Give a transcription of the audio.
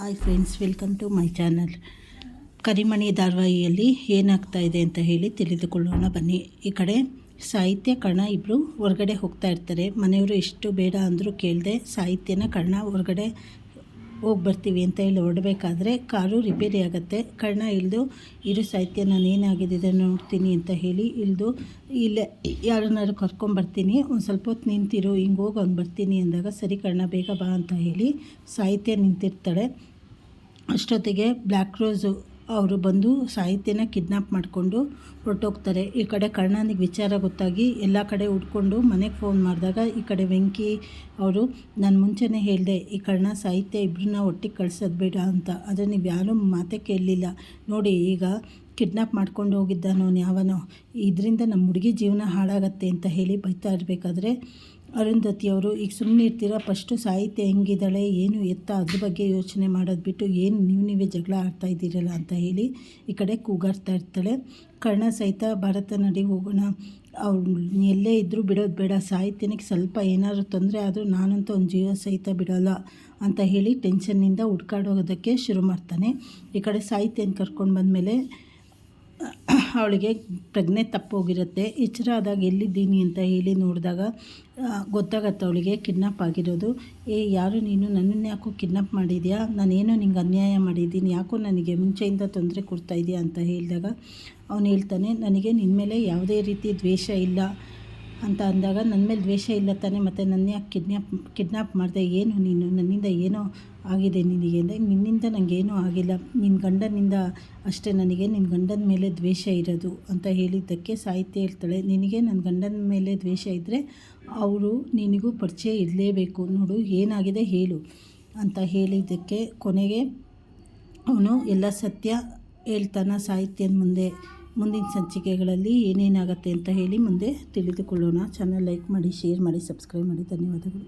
Hi friends welcome to my channel Karimani ಧಾರವಾಹಿಯಲ್ಲಿ ಏನಾಗ್ತಾ ಇದೆ ಅಂತ ಹೇಳಿ ತಿಳಿದುಕೊಳ್ಳೋಣ ಬನ್ನಿ. ಈ ಕಡೆ ಸಾಹಿತ್ಯ ಕರ್ಣ ಇಬ್ಬರು ಹೊರಗಡೆ ಹೋಗ್ತಾ ಇರ್ತಾರೆ. ಮನೆಯವರು ಎಷ್ಟು ಬೇಡ ಅಂದರೂ ಕೇಳದೆ ಸಾಹಿತ್ಯನ ಕರ್ಣ ಹೊರಗಡೆ ಹೋಗಿ ಬರ್ತೀವಿ ಅಂತ ಹೇಳಿ ಹೊರಡಬೇಕಾದ್ರೆ ಕಾರು ರಿಪೇರಿ ಆಗುತ್ತೆ. ಕಣ್ಣ ಇಳಿದು ಇರು ಸಾಹಿತ್ಯ ನಾನು ಏನಾಗಿದೆ ನೋಡ್ತೀನಿ ಅಂತ ಹೇಳಿ ಇಳಿದು ಇಲ್ಲೇ ಯಾರನ್ನಾದ್ರು ಕರ್ಕೊಂಬರ್ತೀನಿ, ಒಂದು ಸ್ವಲ್ಪ ಹೊತ್ತು ನಿಂತಿರು, ಹಿಂಗೆ ಹೋಗಿ ಹಂಗೆ ಬರ್ತೀನಿ ಅಂದಾಗ ಸರಿ ಕಣ್ಣ ಬೇಗ ಬಾ ಅಂತ ಹೇಳಿ ಸಾಹಿತ್ಯ ನಿಂತಿರ್ತಾಳೆ. ಅಷ್ಟೊತ್ತಿಗೆ ಬ್ಲ್ಯಾಕ್ ರೋಸು ಅವರು ಬಂದು ಸಾಹಿತ್ಯನ ಕಿಡ್ನಾಪ್ ಮಾಡಿಕೊಂಡು ಹೊರಟೋಗ್ತಾರೆ. ಈ ಕಡೆ ಕರ್ಣನಿಗೆ ವಿಚಾರ ಗೊತ್ತಾಗಿ ಎಲ್ಲ ಕಡೆ ಹುಡ್ಕೊಂಡು ಮನೆಗೆ ಫೋನ್ ಮಾಡಿದಾಗ ಈ ಕಡೆ ವೆಂಕಿ ಅವರು, ನಾನು ಮುಂಚೆನೇ ಹೇಳಿದೆ, ಈ ಕರ್ಣ ಸಾಹಿತ್ಯ ಇಬ್ಬರನ್ನ ಒಟ್ಟಿಗೆ ಕಳ್ಸೋದು ಬೇಡ ಅಂತ. ಆದರೆ ನೀವು ಯಾರೂ ಮಾತೇ ಕೇಳಲಿಲ್ಲ. ನೋಡಿ ಈಗ ಕಿಡ್ನಾಪ್ ಮಾಡ್ಕೊಂಡು ಹೋಗಿದ್ದಾನೋ ಯಾವನೋ, ಇದರಿಂದ ನಮ್ಮ ಹುಡುಗಿ ಜೀವನ ಹಾಳಾಗತ್ತೆ ಅಂತ ಹೇಳಿ ಬೈತಾ ಇರಬೇಕಾದ್ರೆ ಅರುಂಧತಿಯವರು, ಈಗ ಸುಮ್ಮನೆ ಇರ್ತೀರಾ? ಫಸ್ಟು ಸಾಹಿತ್ಯ ಹೆಂಗಿದ್ದಾಳೆ? ಏನು ಎತ್ತ? ಅದ್ರ ಬಗ್ಗೆ ಯೋಚನೆ ಮಾಡೋದು ಬಿಟ್ಟು ಏನು ನೀವು ನೀವೇ ಜಗಳ ಆಡ್ತಾ ಇದ್ದೀರಲ್ಲ? ಅಂತ ಹೇಳಿ ಈ ಕಡೆ ಕೂಗಾಡ್ತಾ ಇರ್ತಾಳೆ. ಕರ್ಣ ಸಹಿತ ಭಾರತ ನಡಿ ಹೋಗೋಣ. ಅವ್ರು ಎಲ್ಲೇ ಇದ್ದರೂ ಬಿಡೋದು ಬೇಡ. ಸಾಹಿತ್ಯನಿಗೆ ಸ್ವಲ್ಪ ಏನಾದರೂ ತೊಂದರೆ ಆದರೂ ನಾನಂತೂ ಒಂದು ಜೀವ ಸಹಿತ ಬಿಡೋಲ್ಲ ಅಂತ ಹೇಳಿ ಟೆನ್ಷನ್ನಿಂದ ಹುಡ್ಕಾಡೋಗೋದಕ್ಕೆ ಶುರು ಮಾಡ್ತಾನೆ. ಈ ಕಡೆ ಸಾಹಿತ್ಯನ ಕರ್ಕೊಂಡು ಬಂದಮೇಲೆ ಅವಳಿಗೆ ಪ್ರಜ್ಞೆ ತಪ್ಪೋಗಿರುತ್ತೆ. ಎಚ್ಚರ ಆದಾಗ ಎಲ್ಲಿದ್ದೀನಿ ಅಂತ ಹೇಳಿ ನೋಡಿದಾಗ ಗೊತ್ತಾಗತ್ತೆ ಅವಳಿಗೆ ಕಿಡ್ನಾಪ್ ಆಗಿರೋದು. ಏ, ಯಾರು ನೀನು? ನನ್ನನ್ನು ಯಾಕೋ ಕಿಡ್ನಾಪ್ ಮಾಡಿದ್ಯಾ? ನಾನೇನೋ ನಿಂಗೆ ಅನ್ಯಾಯ ಮಾಡಿದ್ದೀನಿ. ಯಾಕೋ ನನಗೆ ಮುಂಚೆಯಿಂದ ತೊಂದರೆ ಕೊಡ್ತಾ ಇದೆಯಾ ಅಂತ ಹೇಳಿದಾಗ, ಅವನು ಹೇಳ್ತಾನೆ, ನನಗೆ ನಿನ್ನ ಮೇಲೆ ಯಾವುದೇ ರೀತಿ ದ್ವೇಷ ಇಲ್ಲ. ಅಂತ ಅಂದಾಗ ನನ್ನ ಮೇಲೆ ದ್ವೇಷ ಇಲ್ಲ ತಾನೆ, ಮತ್ತು ನನ್ನ ಯಾಕೆ ಕಿಡ್ನ್ಯಾಪ್ ಕಿಡ್ನ್ಯಾಪ್ ಮಾಡಿದೆ, ಏನು ನೀನು? ನನ್ನಿಂದ ಏನೋ ಆಗಿದೆ ನಿನಗೆ ಅಂದರೆ, ನಿನ್ನಿಂದ ನನಗೇನೂ ಆಗಿಲ್ಲ. ನಿನ್ನ ಗಂಡನಿಂದ ಅಷ್ಟೇ ನನಗೆ ನಿನ್ನ ಗಂಡನ ಮೇಲೆ ದ್ವೇಷ ಇರೋದು ಅಂತ ಹೇಳಿದ್ದಕ್ಕೆ ಸಾಹಿತ್ಯ ಹೇಳ್ತಾಳೆ. ನಿನಗೆ ನನ್ನ ಗಂಡನ ಮೇಲೆ ದ್ವೇಷ ಇದ್ದರೆ ಅವರು ನಿನಗೂ ಪರಿಚಯ ಇರಲೇಬೇಕು. ನೋಡು, ಏನಾಗಿದೆ ಹೇಳು ಅಂತ ಹೇಳಿದ್ದಕ್ಕೆ ಕೊನೆಗೆ ಅವನು, ಎಲ್ಲ ಸತ್ಯ ಹೇಳ್ತಾನ ಸಾಹಿತ್ಯದ ಮುಂದೆ. ಮುಂದಿನ ಸಂಚಿಕೆಗಳಲ್ಲಿ ಏನೇನಾಗುತ್ತೆ ಅಂತ ಹೇಳಿ ಮುಂದೆ ತಿಳಿದುಕೊಳ್ಳೋಣ. ಚಾನಲ್ ಲೈಕ್ ಮಾಡಿ ಶೇರ್ ಮಾಡಿ ಸಬ್ಸ್ಕ್ರೈಬ್ ಮಾಡಿ. ಧನ್ಯವಾದಗಳು.